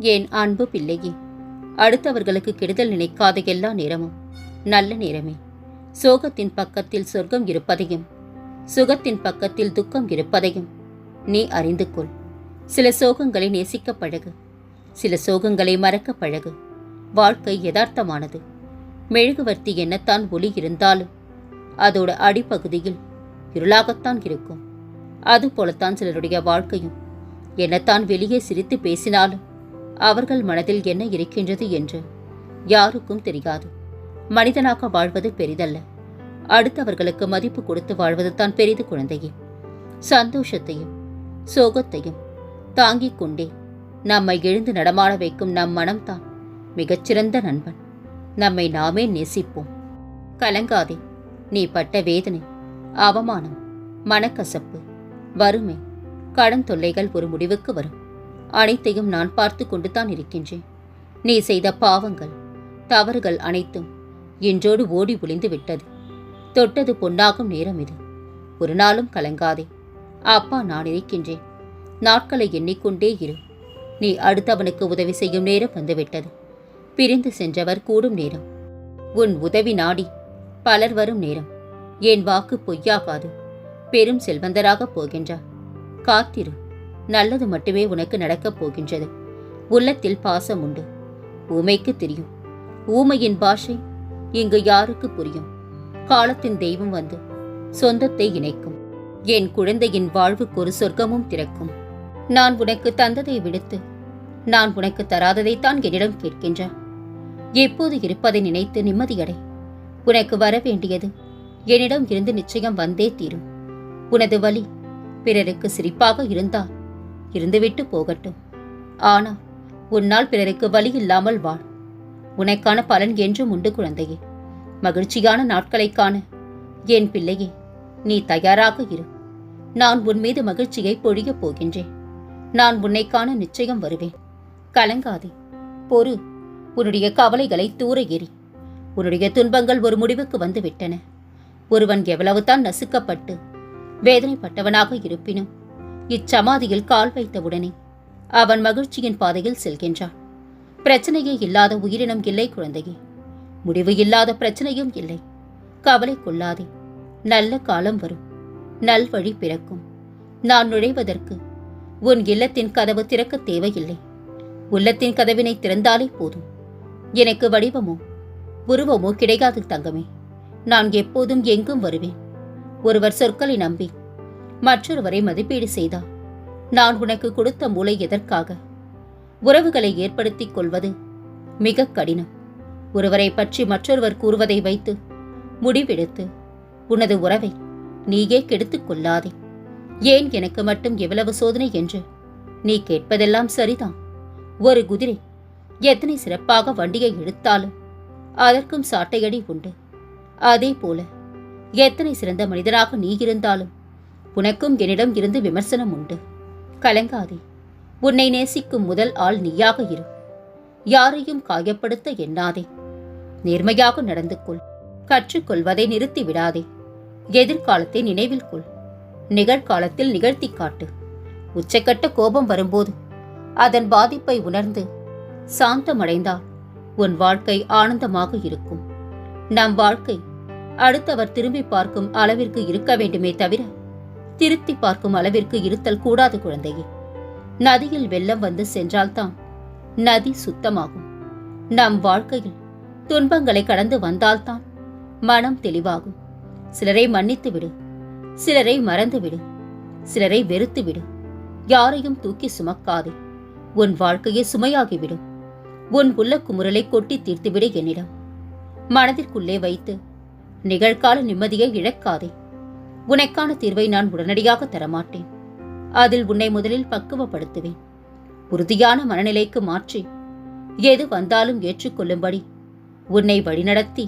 என் அன்பு பிள்ளையே? அடுத்தவர்களுக்கு கெடுதல் நினைக்காத எல்லா நேரமும் நல்ல நேரமே. சோகத்தின் பக்கத்தில் சொர்க்கம் இருப்பதையும் சுகத்தின் பக்கத்தில் துக்கம் இருப்பதையும் நீ அறிந்து கொள். சில சோகங்களை நேசிக்க பழகு. சில சோகங்களை மறக்க பழகு. வாழ்க்கை யதார்த்தமானது. மெழுகுவர்த்தி என்னத்தான் ஒளி இருந்தாலும் அதோட அடிப்பகுதியில் இருளாகத்தான் இருக்கும். அதுபோலத்தான் சிலருடைய வாழ்க்கையும். என்னத்தான் வெளியே சிரித்து பேசினாலும் அவர்கள் மனதில் என்ன இருக்கின்றது என்று யாருக்கும் தெரியாது. மனிதனாக வாழ்வது பெரிதல்ல. அடுத்தவர்களுக்கு மதிப்பு கொடுத்து வாழ்வது தான் பெரிது குழந்தையே. சந்தோஷத்தையும் சோகத்தையும் தாங்கிக் கொண்டே நம்மை எழுந்து நடமாட வைக்கும் நம் மனம்தான் மிகச்சிறந்த நண்பன். நம்மை நாமே நேசிப்போம். கலங்காதே நீ பட்ட வேதனை அவமானம் மனக்கசப்பு வறுமை கடன் தொல்லைகள் ஒரு முடிவுக்கு வரும். அனைத்தையும் நான் பார்த்து கொண்டு தான் இருக்கின்றேன். நீ செய்த பாவங்கள் தவறுகள் அனைத்தும் என்றோடு ஓடி ஒளிந்து விட்டது. தொட்டது பொன்னாகும் நேரம் இது. ஒரு நாளும் கலங்காதே. அப்பா நான் இருக்கின்றேன். நாட்களை எண்ணிக்கொண்டே இரு. நீ அடுத்தவனுக்கு உதவி செய்யும் நேரம் வந்துவிட்டது. பிரிந்து சென்றவர் கூடும் நேரம். உன் உதவி நாடி பலர் வரும் நேரம். என் வாக்கு பொய்யாகாது. பெரும் செல்வந்தராகப் போகின்றார். காத்திரு. நல்லது மட்டுமே உனக்கு நடக்கப் போகின்றது. உள்ளத்தில் பாசம் உண்டு. ஊமைக்கு தெரியும். ஊமையின் பாஷை இங்கு யாருக்கு புரியும்? காலத்தின் தெய்வம் வந்து சொந்தத்தை இணைக்கும். என் குழந்தையின் வாழ்வுக்கு ஒரு சொர்க்கமும் திறக்கும். நான் உனக்கு தந்ததை விடுத்து நான் உனக்கு தராததைத்தான் என்னிடம் கேட்கின்றான் எப்போது இருப்பதை நினைத்து நிம்மதியடை. உனக்கு வர வேண்டியது என்னிடம் இருந்து நிச்சயம் வந்தே தீரும். உனது வழி பிறருக்கு சிரிப்பாக இருந்தால் இருந்துவிட்டு போகட்டும். ஆனால் உன்னால் பிறருக்கு வழி இல்லாமல் வாழ் உனக்கான பலன் என்றும் உண்டு குழந்தையே. மகிழ்ச்சியான நாட்களை காண. என் பிள்ளையே நீ தயாராக இரு. நான் உன் மீது மகிழ்ச்சியை பொழியப் போகின்றேன். நான் உன்னை காண நிச்சயம் வருவேன். கலங்காதே. பொறு. உன்னுடைய கவலைகளை தூர எறி. உன்னுடைய துன்பங்கள் ஒரு முடிவுக்கு வந்துவிட்டன. ஒருவன் எவ்வளவுதான் நசுக்கப்பட்டு வேதனைப்பட்டவனாக இருப்பினும் இச்சமாதியில் கால் வைத்தவுடனே அவன் மகிழ்ச்சியின் பாதையில் செல்கின்றான். பிரச்சனையே இல்லாத உயிரினம் இல்லை குழந்தையே. முடிவு இல்லாத பிரச்சனையும் இல்லை. கவலை கொள்ளாதே. நல்ல காலம் வரும். நல்வழி பிறக்கும். நான் நுழைவதற்கு உன் இல்லத்தின் கதவு திறக்க தேவையில்லை. உள்ளத்தின் கதவினை திறந்தாலே போதும். எனக்கு வடிவமோ உருவமோ கிடைக்காது தங்கமே. நான் எப்போதும் எங்கும் வருவேன். ஒருவர் சொற்களை நம்பி மற்றொருவரை மதிப்பீடு செய்தார் நான் உனக்கு கொடுத்த மூளை எதற்காக? உறவுகளை ஏற்படுத்திக் கொள்வது மிக கடினம். ஒருவரை பற்றி மற்றொருவர் கூறுவதை வைத்து முடிவெடுத்து உனது உறவை நீயே கெடுத்துக் கொள்ளாதே. ஏன் எனக்கு மட்டும் எவ்வளவு சோதனை என்று நீ கேட்பதெல்லாம் சரிதான். ஒரு குதிரை எத்தனை சிறப்பாக வண்டியை இழுத்தாலும் அதற்கும் சாட்டையடி உண்டு. அதே போல எத்தனை சிறந்த மனிதராக நீ இருந்தாலும் உனக்கும் என்னிடம் இருந்து விமர்சனம் உண்டு. கலங்காதே. உன்னை நேசிக்கும் முதல் ஆள் நீயாக இரு. யாரையும் காயப்படுத்த எண்ணாதே. நேர்மையாக நடந்து கொள். கற்றுக்கொள்வதை நிறுத்தி விடாதே. எதிர்காலத்தை நினைவில் கொள். நிகழ்காலத்தில் நிகழ்த்தி காட்டு. உச்சக்கட்ட கோபம் வரும்போது அதன் பாதிப்பை உணர்ந்து சாந்தமடைந்தால் உன் வாழ்க்கை ஆனந்தமாக இருக்கும். நம் வாழ்க்கை அடுத்தவர் திரும்பி பார்க்கும் அளவிற்கு இருக்க வேண்டுமே தவிர திருத்தி பார்க்கும் அளவிற்கு இருத்தல் கூடாது குழந்தையே. நதியில் வெள்ளம் வந்து சென்றால்தான் நதி சுத்தமாகும். நம் வாழ்க்கையில் துன்பங்களை கடந்து வந்தால்தான் மனம் தெளிவாகும். சிலரை மன்னித்து விடு சிலரை மறந்து விடு சிலரை வெறுத்து விடு. யாரையும் தூக்கி சுமக்காதே. உன் வாழ்க்கையே சுமையாகிவிடும். உன் உள்ள குமுறலை கொட்டி தீர்த்துவிடு என்னிடம். மனதிற்குள்ளே வைத்து நிகழ்கால நிம்மதியை இழக்காதே. உனக்கான தீர்வை நான் உடனடியாக தரமாட்டேன். அதில் உன்னை முதலில் பக்குவப்படுத்துவேன். உறுதியான மனநிலைக்கு மாற்றி. எது வந்தாலும் ஏற்றுக்கொள்ளும்படி உன்னை வழிநடத்தி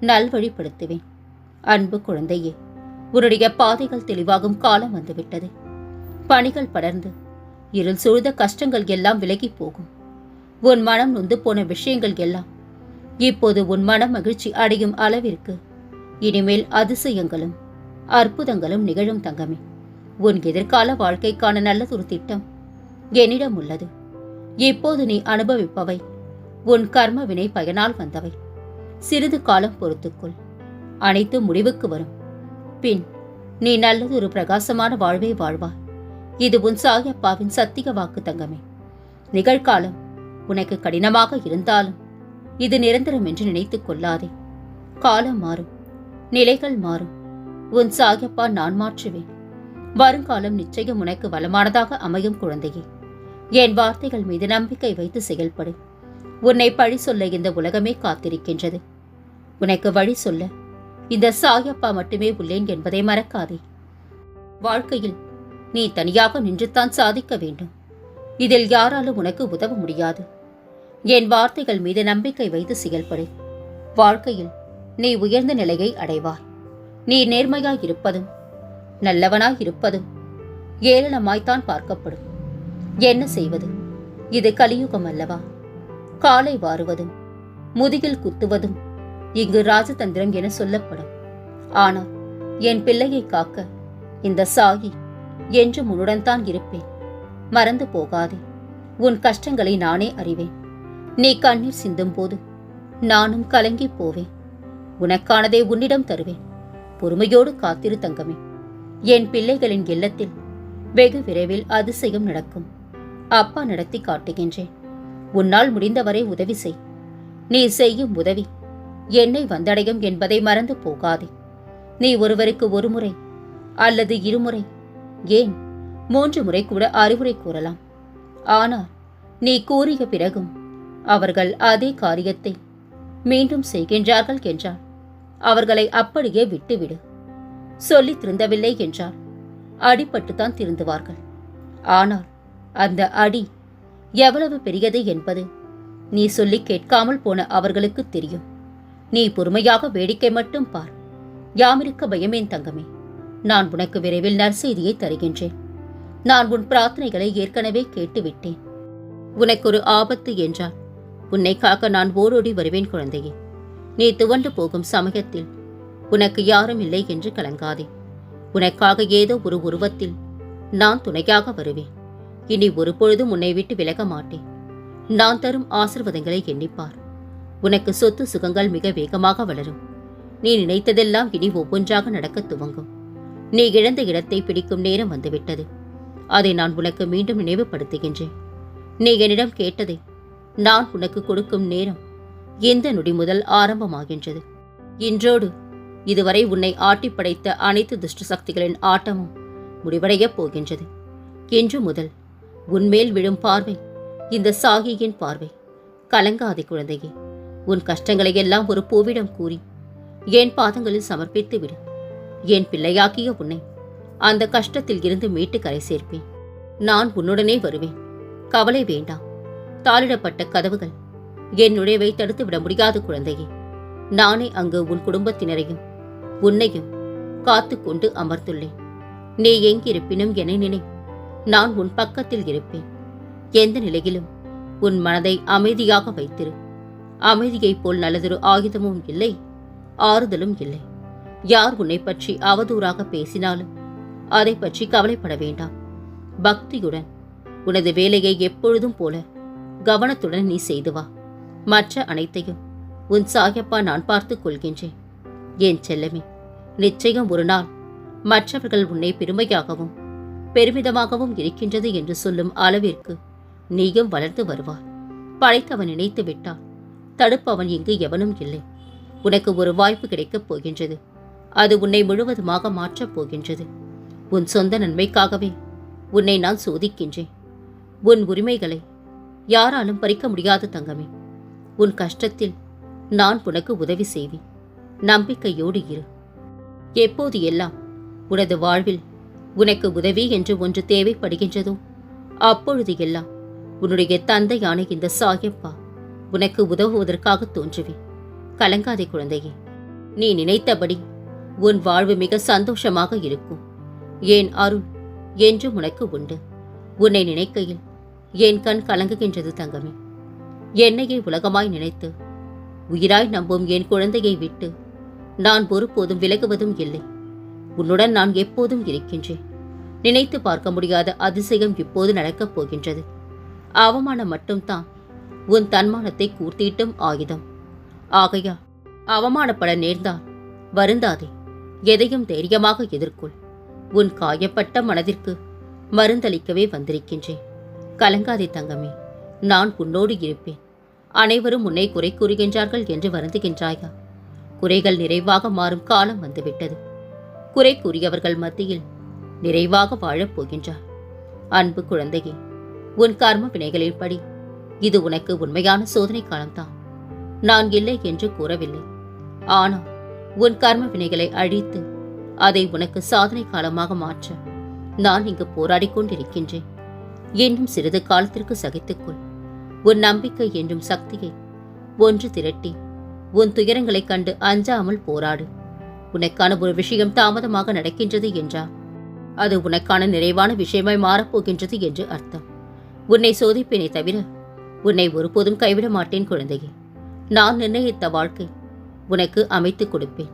நல்வழிப்படுத்துவேன். அன்பு குழந்தையே உன்னுடைய பாதைகள் தெளிவாகும் காலம் வந்துவிட்டது. பணிகள் படர்ந்து இருள் சூழ்ந்த கஷ்டங்கள் எல்லாம் விலகி போகும். உன் மனம் நொந்து போன விஷயங்கள் எல்லாம் இப்போது உன் மனம் மகிழ்ச்சி அடையும் அளவிற்கு இனிமேல் அதிசயங்களும் அற்புதங்களும் நிகழும் தங்கமே. உன் எதிர்கால வாழ்க்கைக்கான நல்லதொரு திட்டம் என்னிடம் உள்ளது. இப்போது நீ அனுபவிப்பவை. உன் கர்ம வினை பயனால் வந்தவை. சிறிது காலம் பொறுத்துக்கொள். அனைத்து முடிவுக்கு வரும். பின் நீ நல்லதொரு பிரகாசமான வாழ்வை வாழ்வாய். இது உன் சாயப்பாவின் சத்திய வாக்கு தங்கமே. நிகழ்காலம் உனக்கு கடினமாக இருந்தாலும் இது நிரந்தரம் என்று நினைத்துக் கொள்ளாதே. காலம் மாறும். நிலைகள் மாறும். உன் சாயப்பா நான் மாற்றுவேன். வருங்காலம் நிச்சயம் உனக்கு வளமானதாக அமையும் குழந்தையே. என் வார்த்தைகள் மீது நம்பிக்கை வைத்து செயல்படு. உன்னை பழி சொல்ல இந்த உலகமே காத்திருக்கின்றது. உனக்கு வழி சொல்ல இந்த சாயப்பா மட்டுமே உள்ளேன் என்பதை மறக்காதே. வாழ்க்கையில் நீ தனியாக நின்றுத்தான் சாதிக்க வேண்டும். இதில் யாராலும் உனக்கு உதவ முடியாது. என் வார்த்தைகள் மீது நம்பிக்கை வைத்து செயல்படு. வாழ்க்கையில் நீ உயர்ந்த நிலையை அடைவாய். நீ நேர்மையாய் இருப்பதும் நல்லவனாய் இருப்பதும் ஏளனமாய்த்தான் பார்க்கப்படும். என்ன செய்வது? இது கலியுகம் அல்லவா? காலை வாருவதும் முதுகில் குத்துவதும் இங்கு ராஜதந்திரம் என சொல்லப்படும். ஆனால் என் பிள்ளையை காக்க இந்த சாகி என்று உன்னுடன் தான் இருப்பேன். மறந்து போகாதே உன் கஷ்டங்களை நானே அறிவேன். நீ கண்ணீர் சிந்தும் போது நானும் கலங்கி போவேன். உனக்கானதை உன்னிடம் தருவேன். பொறுமையோடு காத்திரு தங்கமே. என் பிள்ளைகளின் இல்லத்தில் வெகு விரைவில் அதிசயம் நடக்கும். அப்பா நடத்தி காட்டுகின்றேன். உன்னால் முடிந்தவரை உதவி செய். நீ செய்யும் உதவி என்னை வந்தடையும் என்பதை மறந்து போகாதே. நீ ஒருவருக்கு ஒரு முறை அல்லது இருமுறை ஏன் மூன்று முறை கூட அறிவுரை கூறலாம். ஆனால் நீ கூறிய பிறகும் அவர்கள் அதே காரியத்தை மீண்டும் செய்கின்றார்கள் என்றால் அவர்களை அப்படியே விட்டுவிடு. சொல்லித் திருந்தவில்லை என்றால் அடிபட்டுத்தான் திருந்துவார்கள். ஆனால் அந்த அடி எவ்வளவு பெரியது என்பது நீ சொல்லி கேட்காமல் போன அவர்களுக்கு தெரியும். நீ பொறுமையாக வேடிக்கை மட்டும் பார். யாமிருக்க பயமேன் தங்கமே. நான் உனக்கு விரைவில் நற்செய்தியை தருகின்றேன். நான் உன் பிரார்த்தனைகளை ஏற்கனவே கேட்டுவிட்டேன். உனக்கு ஒரு ஆபத்து என்றால் உன்னை காக்க நான் ஓடோடி வருவேன் குழந்தையே. நீ துவண்டு போகும் சமயத்தில் உனக்கு யாரும் இல்லை என்று கலங்காதே. உனக்காக ஏதோ ஒரு உருவத்தில் நான் துணையாக வருவேன். இனி ஒரு பொழுதும் உன்னை விட்டு விலக மாட்டேன். நான் தரும் ஆசிர்வாதங்களை எண்ணிப்பார். உனக்கு சொத்து சுகங்கள் மிக வேகமாக வளரும். நீ நினைத்ததெல்லாம் இனி ஒவ்வொன்றாக நடக்கத் துவங்கும். நீ இழந்த இடத்தை பிடிக்கும் நேரம் வந்துவிட்டது. அதை நான் உனக்கு மீண்டும் நினைவுபடுத்துகின்றேன். நீ என்னிடம் கேட்டதை நான் உனக்கு கொடுக்கும் நேரம் இந்த நொடி முதல் ஆரம்பமாகின்றது? இன்றோடு இதுவரை உன்னை ஆட்டி படைத்த அனைத்து துஷ்ட சக்திகளின் ஆட்டமும் முடிவடையப் போகின்றது. இன்று முதல் உன்மேல் விழும் பார்வை இந்த சாகியின் பார்வை. கலங்காதே குழந்தையே உன் கஷ்டங்களை எல்லாம் ஒரு பூவிடம் கூறி என் பாதங்களில் சமர்ப்பித்து விடு என் பிள்ளையாக்கிய உன்னை அந்த கஷ்டத்தில் இருந்து மீட்டு கரை சேர்ப்பேன். நான் உன்னுடனே வருவேன். கவலை வேண்டாம். தாளிடப்பட்ட கதவுகள் என் நுழைவை தடுத்து விட முடியாத குழந்தையே. நானே அங்கு உன் குடும்பத்தினரையும் உன்னையும் காத்து கொண்டு அமர்ந்துள்ளேன். நீ எங்கிருப்பினும் என நினை நான் உன் பக்கத்தில் இருப்பேன். எந்த நிலையிலும் உன் மனதை அமைதியாக வைத்திரு. அமைதியைப் போல் நல்லதொரு ஆயுதமும் இல்லை ஆறுதலும் இல்லை. யார் உன்னை பற்றி அவதூறாக பேசினாலும் அதை பற்றி கவலைப்பட வேண்டாம். பக்தியுடன் உனது வேலையை எப்பொழுதும் போல கவனத்துடன் நீ செய்து வா. மற்ற அனைத்தையும் உன் சாயப்பா நான் பார்த்துக் கொள்கின்றேன். என் செல்லமே நிச்சயம் ஒரு நாள் மற்றவர்கள் உன்னை பெருமையாகவும் பெருமிதமாகவும் இருக்கின்றது என்று சொல்லும் அளவிற்கு நீயும் வளர்ந்து வருவார் படைத்தவன் நினைத்து விட்டால் தடுப்பவன் இங்கு எவனும் இல்லை. உனக்கு ஒரு வாய்ப்பு கிடைக்கப் போகின்றது. அது உன்னை முழுவதுமாக மாற்றப் போகின்றது. உன் சொந்த நன்மைக்காகவே உன்னை நான் சோதிக்கின்றேன். உன் உரிமைகளை யாராலும் பறிக்க முடியாத தங்கமே உன் கஷ்டத்தில் நான் உனக்கு உதவி செய்வேன். நம்பிக்கையோடு இரு. எப்போது எல்லாம் உனது வாழ்வில் உனக்கு உதவி என்று ஒன்று தேவைப்படுகின்றதோ அப்பொழுது எல்லாம் உன்னுடைய தந்தையான இந்த சாயப்பா உனக்கு உதவுவதற்காக தோன்றுவேன். கலங்காதே குழந்தையே நீ நினைத்தபடி உன் வாழ்வு மிக சந்தோஷமாக இருக்கும். ஏன் அருள் என்று உனக்கு உண்டு. உன்னை நினைக்கையில் என் கண் கலங்குகின்றது தங்கமே. என்னையே உலகமாய் நினைத்து. உயிராய் நம்பும் என் குழந்தையை விட்டு நான் ஒருபோதும் விலகுவதும் இல்லை. உன்னுடன் நான் எப்போதும் இருக்கின்றேன். நினைத்து பார்க்க முடியாத அதிசயம் இப்போது நடக்கப் போகின்றது. அவமானம் மட்டும்தான் உன் தன்மானத்தை கூர்த்திட்டும் ஆயுதம். ஆகையா அவமானப்பட நேர்ந்தால் வருந்தாதே. எதையும் தைரியமாக எதிர்கொள். உன் காயப்பட்ட மனதிற்கு மருந்தளிக்கவே வந்திருக்கின்றேன். கலங்காதே தங்கமே நான் உன்னோடு இருப்பேன். அனைவரும் உன்னை குறை கூறுகின்றார்கள் என்று வருந்துகின்றாயா? குறைகள் நிறைவாக மாறும் காலம் வந்துவிட்டது. குறை கூறியவர்கள் மத்தியில் நிறைவாக வாழப் போகின்றார். அன்பு குழந்தையே உன் கர்ம வினைகளின்படி இது உனக்கு உண்மையான சோதனை காலம்தான். நான் இல்லை என்று கூறவில்லை. ஆனால் உன் கர்ம வினைகளை அழித்து அதை உனக்கு சாதனை காலமாக மாற்ற நான் இங்கு போராடி கொண்டிருக்கின்றேன். இன்னும் சிறிது காலத்திற்கு சகித்துக்கொள். உன் நம்பிக்கை என்றும் சக்தியை. ஒன்று திரட்டி உன் துயரங்களைக் கண்டு அஞ்சாமல் போராடு. உனக்கான ஒரு விஷயம் தாமதமாக நடக்கின்றது என்றா? அது உனக்கான நிறைவான விஷயமாய் மாறப்போகின்றது என்று அர்த்தம். உன்னை சோதிப்பேனே தவிர உன்னை ஒருபோதும் கைவிட மாட்டேன் குழந்தையே. நான் நிர்ணயித்த வாழ்க்கை உனக்கு அமைத்துக் கொடுப்பேன்.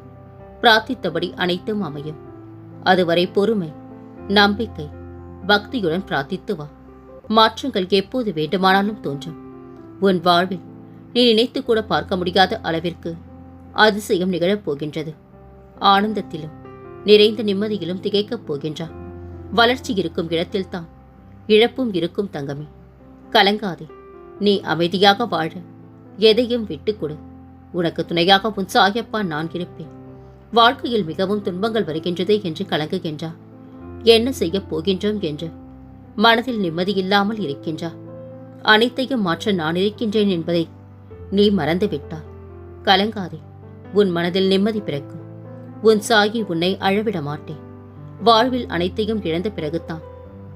பிரார்த்தித்தபடி அனைத்தும் அமையும். அதுவரை பொறுமை நம்பிக்கை பக்தியுடன் பிரார்த்தித்து வா. மாற்றங்கள் எப்போது வேண்டுமானாலும் தோன்றும். உன் வாழ்வில் நீ நினைத்து கூட பார்க்க முடியாத அளவிற்கு அதிசயம் நிகழப் போகின்றது. ஆனந்தத்திலும் நிறைந்த நிம்மதியிலும் திகைக்கப் போகின்றார் வளர்ச்சி இருக்கும் இடத்தில்தான் இழப்பும் இருக்கும் தங்கமே. கலங்காதே நீ அமைதியாக வாழ எதையும் விட்டுக்கொடு. உனக்கு துணையாக உன் சாயப்பா நான் இருப்பேன். வாழ்க்கையில் மிகவும் துன்பங்கள் வருகின்றதே என்று கலங்குகின்றார் என்ன செய்யப் போகின்றோம் என்று மனதில் நிம்மதியில்லாமல் இருக்கின்றார். அனைத்தையும் மாற்ற நான் இருக்கின்றேன் என்பதை நீ மறந்து விட்டாய் கலங்காதே உன் மனதில் நிம்மதி பிறக்கும். உன் சாயி உன்னை அழவிட மாட்டேன் வாழ்வில் அனைத்தையும் இழந்த பிறகுதான்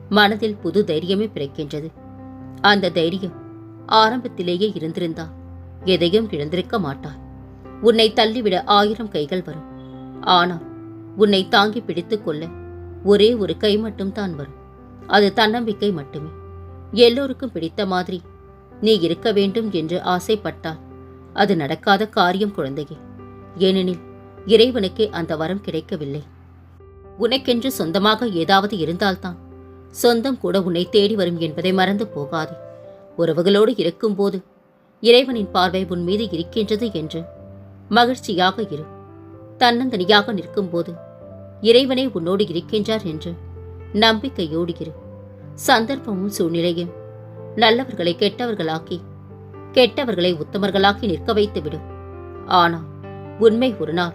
மனதில் புது தைரியமே பிறக்கின்றது. அந்த தைரியம் ஆரம்பத்திலேயே இருந்திருந்தா எதையும் இழந்திருக்க மாட்டாய். உன்னை தள்ளிவிட ஆயிரம் கைகள் வரும். ஆனால் உன்னை தாங்கி பிடித்துக் கொள்ள ஒரே ஒரு கை மட்டும்தான் வரும். அது தன்னம்பிக்கை மட்டுமே. எல்லோருக்கும் பிடித்த மாதிரி. நீ இருக்க வேண்டும் என்று ஆசைப்பட்டால் அது நடக்காத காரியம் குழந்தையே. ஏனெனில் இறைவனுக்கே அந்த வரம் கிடைக்கவில்லை. உனக்கென்று சொந்தமாக ஏதாவது இருந்தால்தான் சொந்தம் கூட உன்னை தேடி வரும் என்பதை மறந்து போகாதே. உறவுகளோடு இருக்கும்போது இறைவனின் பார்வை உன் மீது இருக்கின்றது என்று மகிழ்ச்சியாக இரு. தன்னந்தனியாக நிற்கும்போது இறைவனே உன்னோடு இருக்கின்றார் என்று நம்பிக்கையோடு இரு. சந்தர்ப்பமும் சூழ்நிலையும். நல்லவர்களை கெட்டவர்களாக்கி கெட்டவர்களை உத்தமர்களாக்கி நிற்க வைத்துவிடும் ஆனால் உண்மை ஒரு நாள்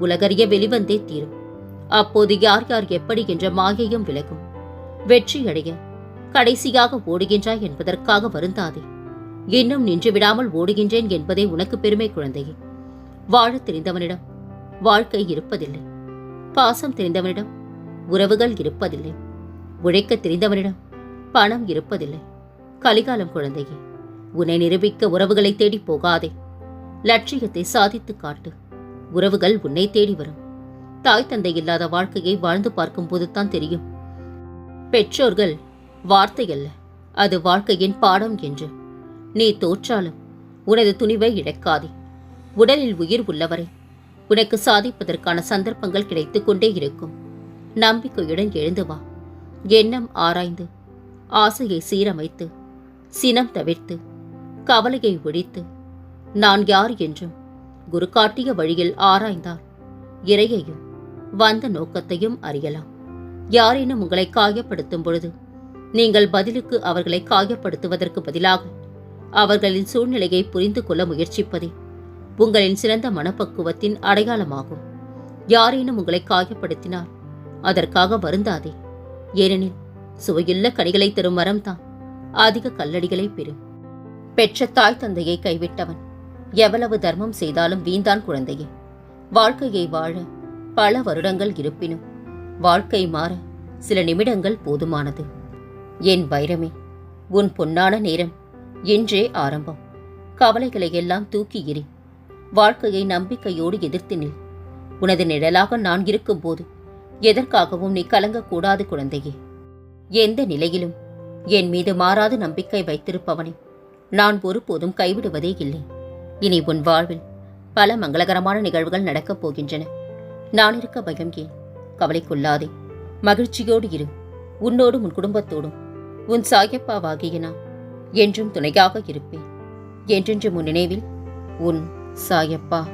உலகறிய வெளிவந்தே தீரும். அப்போது யார் யார் எப்படி என்ற மாயையும் விலகும். வெற்றியடைய கடைசியாக ஓடுகின்றாய் என்பதற்காக வருந்தாதே. இன்னும் நின்று விடாமல் ஓடுகின்றேன் என்பதே உனக்கு பெருமை குழந்தையே. வாழ தெரிந்தவனிடம் வாழ்க்கை இருப்பதில்லை. பாசம் தெரிந்தவனிடம் உறவுகள் இருப்பதில்லை. உழைக்க தெரிந்தவனிடம் பணம் இருப்பதில்லை. கலிகாலம் குழந்தையே உன்னை நிரூபிக்க உறவுகளை தேடி போகாதே. லட்சியத்தை சாதித்து காட்டு. உறவுகள் உன்னை தேடி வரும். தாய் தந்தை இல்லாத வாழ்க்கையை வாழ்ந்து பார்க்கும்போது தான் தெரியும். பெற்றோர்கள் வார்த்தை அல்ல அது வாழ்க்கையின் பாடம் என்று. நீ தோற்றாலும் உனது துணிவை இழக்காதே. உடலில் உயிர் உள்ளவரை உனக்கு சாதிப்பதற்கான சந்தர்ப்பங்கள் கிடைத்துக் கொண்டே இருக்கும். நம்பிக்கையுடன் எழுந்து வா. எண்ணம் ஆராய்ந்து ஆசையை சீரமைத்து சினம் தவிர்த்து கவலையை ஒழித்து நான் யார் என்றும் குரு காட்டிய வழியில் ஆராய்ந்தால் இறையையும் வந்த நோக்கத்தையும் அறியலாம். யாரேனும் உங்களை காயப்படுத்தும் பொழுது நீங்கள் பதிலுக்கு அவர்களை காயப்படுத்துவதற்கு பதிலாக அவர்களின் சூழ்நிலையை புரிந்து கொள்ள முயற்சிப்பதே உங்களின் சிறந்த மனப்பக்குவத்தின் அடையாளமாகும். யாரேனும் உங்களை காயப்படுத்தினால் அதற்காக வருந்தாதே. ஏனெனில் சுவையுள்ள கனிகளை தரும் மரம்தான். அதிக கல்லடிகளை பெறும். பெற்ற தாய் தந்தையை கைவிட்டவன் எவ்வளவு தர்மம் செய்தாலும் வீந்தான் குழந்தையே. வாழ்க்கையை வாழ பல வருடங்கள் இருப்பினும் வாழ்க்கை மாற சில நிமிடங்கள் போதுமானது. என் வைரமே உன் பொன்னான நேரம் இன்றே ஆரம்பம். கவலைகளை எல்லாம் தூக்கி எறி வாழ்க்கையை நம்பிக்கையோடு எதிர்த்து நில். உனது நிழலாக நான் இருக்கும்போது எதற்காகவும் நீ கலங்கக்கூடாது குழந்தையே. எந்த நிலையிலும் என் மீது மாறாத நம்பிக்கை வைத்திருப்பவனை நான் ஒருபோதும் கைவிடுவதே இல்லை. இனி உன் வாழ்வில் பல மங்களகரமான நிகழ்வுகள் நடக்கப் போகின்றன. நான் இருக்க பயம் ஏன்? கவலைக்குள்ளாதே. மகிழ்ச்சியோடு இரு. உன்னோடும் உன் குடும்பத்தோடும். உன் சாயப்பாவாகிய நான் என்றும் துணையாக இருப்பேன். என்றென்று முன் நினைவில் உன் சாயப்பா.